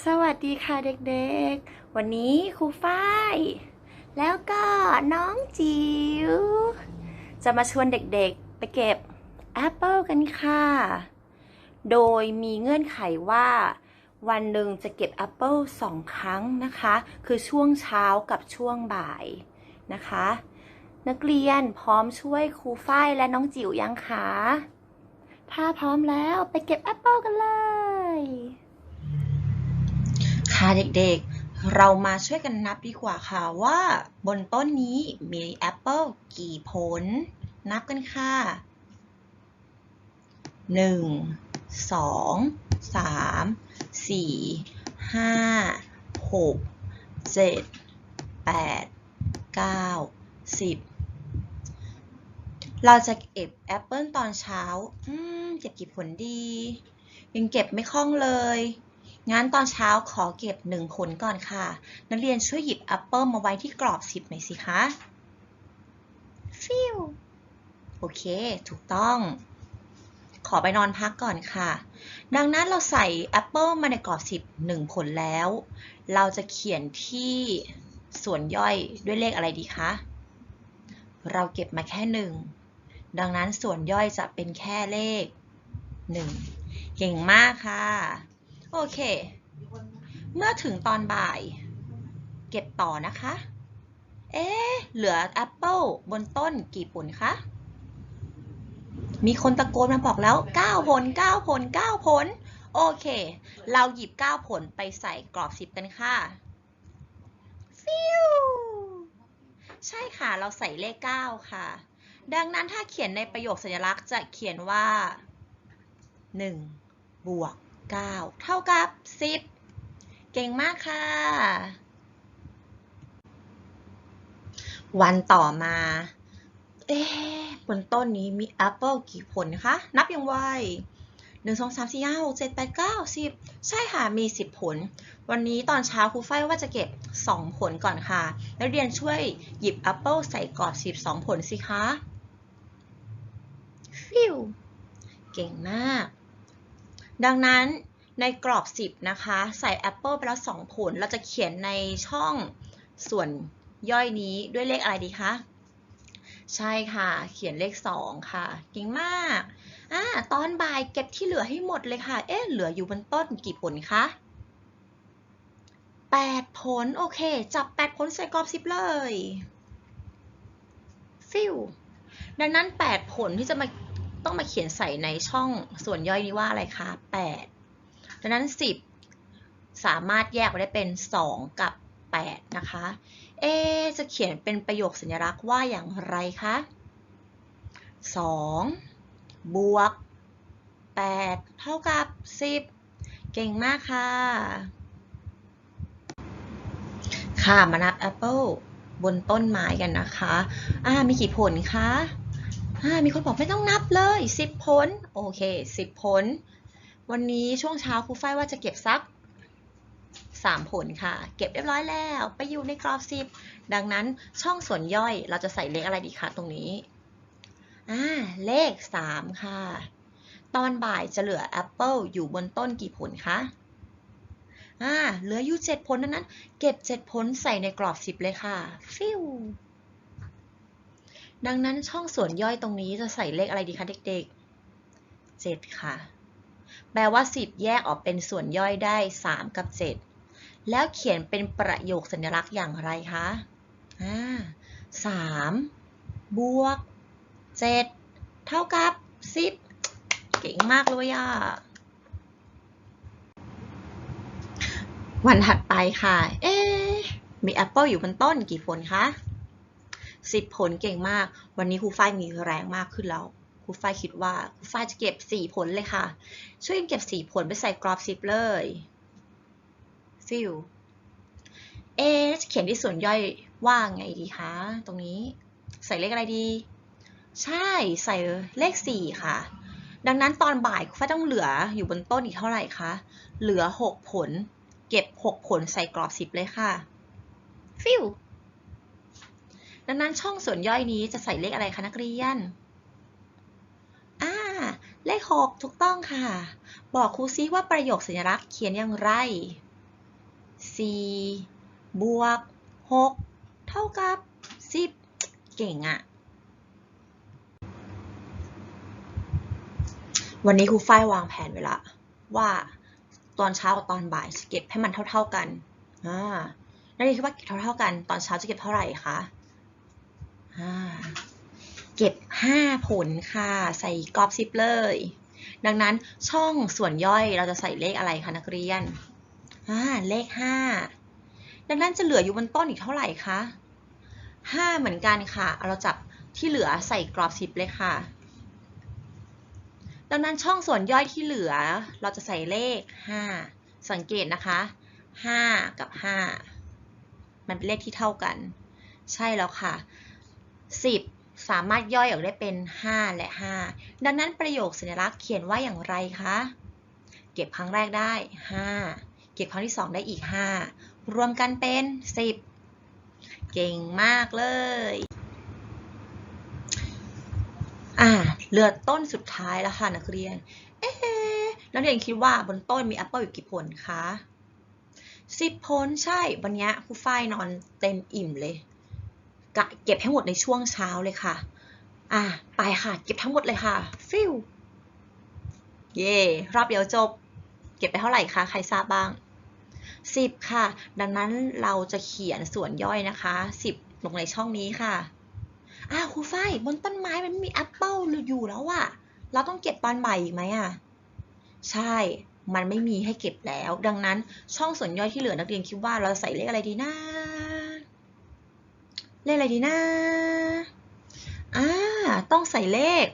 สวัสดีค่ะเด็กๆ วันนี้ครูฝ้าย แล้วก็น้องจิ๋วจะมาชวนเด็กๆ ไปเก็บแอปเปิลกันค่ะ โดยมีเงื่อนไขว่า วันหนึ่งจะเก็บแอปเปิลสองครั้งนะคะ คือช่วงเช้ากับช่วงบ่ายนะคะ นักเรียนพร้อมช่วยครูฝ้ายและน้องจิ๋วยังคะ ถ้าพร้อมแล้วไปเก็บแอปเปิลกันเลย ค่ะเด็กๆ เรามาช่วยกันนับดีกว่าค่ะว่า บนต้นนี้มีแอปเปิลกี่ผล นับกันค่ะ 1 2 3 4 5 6 7 8 9 10 เราจะเก็บแอปเปิลตอนเช้า อืม เก็บกี่ผลดี ยังเก็บไม่คล่องเลย งั้นตอนเช้าขอเก็บหนึ่งผลก่อนค่ะ นักเรียนช่วยหยิบแอปเปิลมาไว้ที่กรอบสิบหน่อยสิคะฟิวโอเค ถูกต้อง ขอไปนอนพักก่อนค่ะ ดังนั้นเราใส่แอปเปิลมาในกรอบสิบหนึ่งผลแล้ว เราจะเขียนที่ส่วนย่อยด้วยเลขอะไรดีคะ เราเก็บมาแค่หนึ่งดังนั้นส่วนย่อยจะเป็นแค่เลขหนึ่งเก่งมากค่ะ โอเค เมื่อถึงตอนบ่าย เก็บต่อนะคะ เอ๊ะเหลือแอปเปิลบนต้นกี่ผลคะ มีคนตะโกนมาบอกแล้ว 9 ผล 9 ผล 9 ผล โอเค เราหยิบ 9 ผลไปใส่กรอบ 10 กันค่ะฟิวใช่ค่ะ เราใส่เลข 9 ค่ะ ดังนั้นถ้าเขียนในประโยคสัญลักษณ์จะเขียนว่า 1 บวก 9 เท่ากับ 10 เก่งมากค่ะ วันต่อมา เอ๊ะบนต้นนี้มีแอปเปิลกี่ผลคะ นับยังไวหนึ่งสองสามสี่ห้าหกเจ็ดแปดเก้าสิบใช่ค่ะ มี10ผล วันนี้ตอนเช้าครูฝ้ายว่าจะเก็บ2ผลก่อนค่ะนักเรียนช่วยหยิบแอปเปิลใส่กรอบ10 2ผลสิคะฟิวเก่งมาก ดังนั้นในกรอบ 10 นะคะ ใส่แอปเปิลไปแล้ว 2 ผล เราจะเขียนในช่องส่วนย่อยนี้ด้วยเลขอะไรดีคะ ใช่ค่ะ เขียนเลข 2 ค่ะ เก่งมากอ่าตอนบ่ายเก็บที่เหลือให้หมดเลยค่ะ เอ๊ะเหลืออยู่บนต้นกี่ผลคะ 8 ผล โอเค จับ 8 ผลใส่กรอบ 10 เลย ฟิวดังนั้น 8 ผลที่จะมา ต้องมาเขียนใส่ในช่องส่วนย่อยนี้ว่าอะไรคะ8ดังนั้น 10 สามารถแยกออกได้เป็น 2 กับ 8 นะคะ เอ จะเขียนเป็นประโยคสัญลักษณ์ว่าอย่างไรคะ 2 บวก 8 เท่ากับ 10 เก่งมากค่ะ ค่ะ มานับแอปเปิลบนต้นไม้กันนะคะ อ่า มีกี่ผลคะ มีคนบอกไม่ต้องนับเลย 10 ผล โอเค 10 ผล วันนี้ช่วงเช้าครูฝ้ายว่าจะเก็บสัก 3 ผลค่ะ เก็บเรียบร้อยแล้ว ไปอยู่ในกรอบ 10 ดังนั้นช่องส่วนย่อยเราจะใส่เลขอะไรดีคะตรงนี้ อ่า เลข 3 ค่ะ ตอนบ่ายจะเหลือแอปเปิลอยู่บนต้นกี่ผลคะอ่าเหลืออยู่ 7 ผลดังนั้น เก็บ 7 ผลใส่ในกรอบ 10 เลยค่ะ ฟิว ดังนั้นช่องส่วนย่อยตรงนี้จะใส่เลขอะไรดีคะเด็กๆ 7 ค่ะ แปลว่า 10 แยกออกเป็นส่วนย่อยได้ 3 กับ 7 แล้วเขียนเป็นประโยคสัญลักษณ์อย่างไรคะอ่า3บวก 7 เท่ากับ 10 เก่งมากเลยอะ วันถัดไปค่ะ เอ๊มีแอปเปิลอยู่บนต้นกี่ผลคะ 10 ผลเก่งมาก วันนี้ครูฝ้ายมีแรงมากขึ้นแล้วครูฝ้ายคิดว่าครูฝ้ายจะเก็บ 4 ผลเลยค่ะ ช่วยเก็บ 4 ผลไปใส่กรอบ10เลยฟิวเอะจะเขียนที่ส่วนย่อยว่าไงดีคะตรงนี้ใส่เลขอะไรดี ใช่ใส่เลข 4 ค่ะ ดังนั้นตอนบ่ายครูฝ้ายต้องเหลืออยู่บนต้นอีกเท่าไหร่คะเหลือ 6 ผล เก็บ 6 ผลใส่กรอบ 10 เลยค่ะฟิว ดังนั้นช่องส่วนย่อยนี้จะใส่เลขอะไรคะนักเรียนอ่าเลข 6 ถูกต้องค่ะ บอกครูซิว่าประโยคสัญลักษณ์เขียนอย่างไร 4 บวก 6 เท่ากับ 10 เก่งอะวันนี้ครูฝ้ายวางแผนไว้ละว่าตอนเช้ากับตอนบ่ายจะเก็บให้มันเท่า ๆกันอ่านักเรียนคิดว่าเก็บเท่าๆกัน ตอนเช้าจะเก็บเท่าไหร่คะ เก็บ 5 ผลค่ะ ใส่กรอบซิปเลย ดังนั้นช่องส่วนย่อยเราจะใส่เลขอะไรคะนักเรียน เลข 5 ดังนั้นจะเหลืออยู่บนต้นอีกเท่าไหร่คะ 5 เหมือนกันค่ะ เราจับที่เหลือใส่กรอบซิปเลยค่ะ ดังนั้นช่องส่วนย่อยที่เหลือเราจะใส่เลข 5 สังเกตนะคะ 5 กับ 5 มันเป็นเลขที่เท่ากัน ใช่แล้วค่ะ 10 สามารถย่อยออกได้เป็น 5 และ 5 ดังนั้นประโยคสัญลักษณ์เขียนว่าอย่างไรคะ เก็บครั้งแรกได้ 5 เก็บครั้งที่ 2 ได้อีก 5 รวมกันเป็น 10 เก่งมากเลยอ่าเหลือต้นสุดท้ายแล้วค่ะนักเรียน เอ๊ะนักเรียนคิดว่าบนต้นมีแอปเปิลอยู่กี่ผลคะสิบผลใช่วันนี้ครูฝ้ายนอนเต็มอิ่มเลย เก็บให้หมดในช่วงเช้าเลยค่ะ อ่าไปค่ะเก็บทั้งหมดเลยค่ะฟิวเย่รอบเดียวจบ เก็บไปเท่าไหร่คะใครทราบบ้างสิบค่ะ ดังนั้นเราจะเขียนส่วนย่อยนะคะสิบลงในช่องนี้ค่ะอ้าวครูฝ้ายบนต้นไม้มันไม่มีแอปเปิลอยู่แล้วอะเราต้องเก็บตอนบ่ายอีกไหมอะใช่มันไม่มีให้เก็บแล้ว ดังนั้นช่องส่วนย่อยที่เหลือนักเรียนคิดว่าเราใส่เลขอะไรดีนะ เลขอะไรดีนะอ่าต้องใส่เลข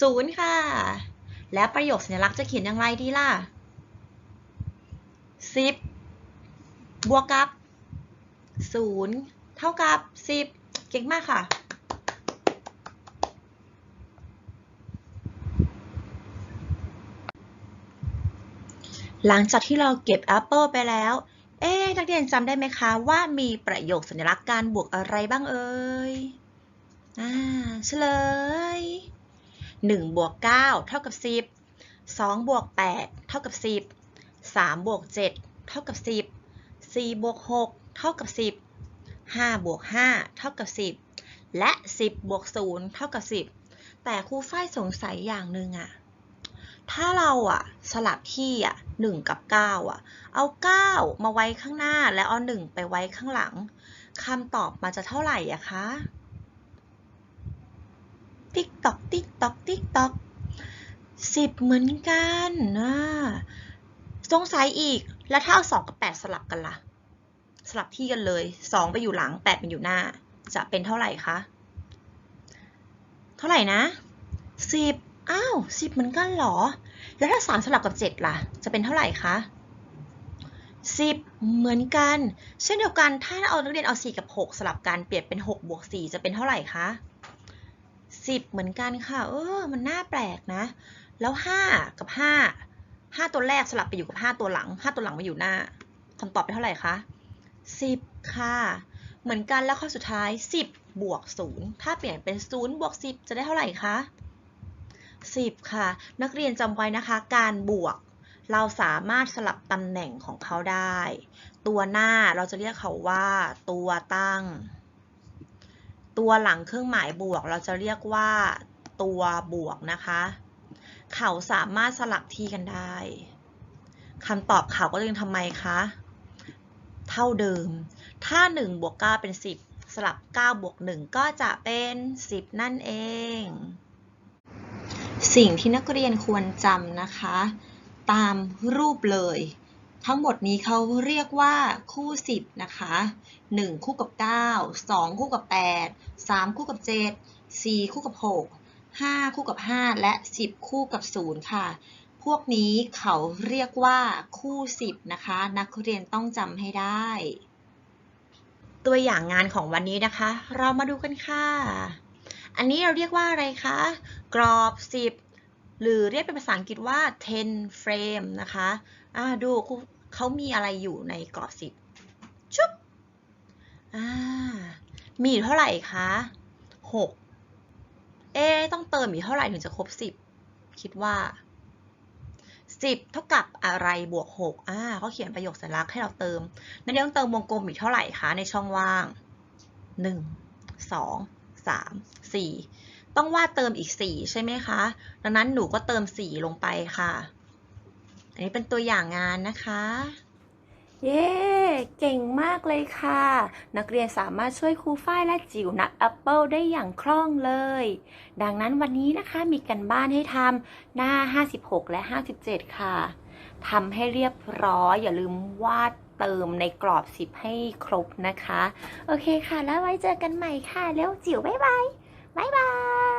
ศูนย์ค่ะ แล้วประโยคสัญลักษณ์จะเขียนอย่างไรดีล่ะสิบบวกกับศูนย์เท่ากับสิบเก่งมากค่ะหลังจากที่เราเก็บแอปเปิลไปแล้ว เอ๊นักเรียนจำได้ไหมคะว่ามีประโยคสัญลักษณ์การบวกอะไรบ้างเอ่ยอ่าเฉลย1บวก9เท่ากับ 10 2บวก8เท่ากับ 10 3บวก7เท่ากับ 10 4บวก6เท่ากับ 10 5บวก5เท่ากับ 10 และ 10บวก0เท่ากับ 10 แต่ครูฝ้ายสงสัยอย่างหนึ่งอะ ถ้าเราอะสลับที่อะ1กับ9อะเอา9มาไว้ข้างหน้าแล้วเอา1ไปไว้ข้างหลังคำตอบมันจะเท่าไหร่อะคะ ติ๊กตอกติ๊กตอกติ๊กตอกสิบเหมือนกันนะสงสัยอีก แล้วถ้าเอา2กับ8สลับกันล่ะ สลับที่กันเลย2ไปอยู่หลัง8ไปอยู่หน้า จะเป็นเท่าไหร่คะ เท่าไหร่นะ10 อ้าว10เหมือนกันเหรอ แล้วถ้า3สลับกับ7ล่ะ จะเป็นเท่าไหร่คะ10เหมือนกัน เช่นเดียวกันถ้าเอานักเรียนเอา4กับ6สลับกันเปลี่ยนเป็น6บวก4จะเป็นเท่าไหร่คะ10เหมือนกันค่ะ เออ มันน่าแปลกนะ แล้ว5กับ5 5ตัวแรกสลับไปอยู่กับ5ตัวหลัง5ตัวหลังมาอยู่หน้าคำตอบเป็นเท่าไหร่คะ10ค่ะ เหมือนกันแล้วข้อสุดท้าย10บบวก0ถ้าเปลี่ยนเป็น0บวก10จะได้เท่าไหร่คะ 10 ค่ะ นักเรียนจำไว้นะคะ การบวก เราสามารถสลับตำแหน่งของเขาได้ ตัวหน้าเราจะเรียกเขาว่า ตัวตั้ง ตัวหลังเครื่องหมายบวก เราจะเรียกว่า ตัวบวกนะคะ เขาสามารถสลับที่กันได้คำตอบเขาก็จะยังทำไมคะเท่าเดิม ถ้า 1 บวก 9 เป็น 10 สลับ 9 บวก 1 ก็จะเป็น 10 นั่นเอง สิ่งที่นักเรียนควรจำนะคะ ตามรูปเลย ทั้งหมดนี้เขาเรียกว่าคู่ 10 นะคะ 1 คู่กับ 9 2 คู่กับ 8 3 คู่กับ 7 4 คู่กับ 6 5 คู่กับ 5 และ 10 คู่กับ 0 ค่ะ พวกนี้เขาเรียกว่าคู่ 10 นะคะ นักเรียนต้องจำให้ได้ ตัวอย่างงานของวันนี้นะคะ เรามาดูกันค่ะ อันนี้เราเรียกว่าอะไรคะ กรอบ 10 หรือเรียกเป็นภาษาอังกฤษว่า 10 frame นะคะอ่าดูเขามีอะไรอยู่ในกรอบ 10 ชุบอ่ามีอยู่เท่าไหร่คะ 6 เอ๊ต้องเติมอีกเท่าไหร่ถึงจะครบ 10 คิดว่า 10 เท่ากับอะไรบวก 6อ่าเขาเขียนประโยคสัญลักษณ์ให้เราเติมนั่นเองต้องเติมวงกลมอีกเท่าไหร่คะ ในช่องว่าง 1 2 3 4 ต้องวาดเติมอีก 4 ใช่ไหมคะ ดังนั้นหนูก็เติม 4 ลงไปค่ะ อันนี้เป็นตัวอย่างงานนะคะ เย้ เก่งมากเลยค่ะ นักเรียนสามารถช่วยครูฝ้ายและจิ๋วนับแอปเปิลได้อย่างคล่องเลย ดังนั้นวันนี้นะคะมีกันบ้านให้ทำหน้า 56 และ 57 ค่ะทำให้เรียบร้อยอย่าลืมวาด เติมในกรอบ 10 ให้ครบนะคะ โอเคค่ะ แล้วไว้เจอกันใหม่ค่ะ แล้วจิ๋วบ๊ายบายบ๊ายบาย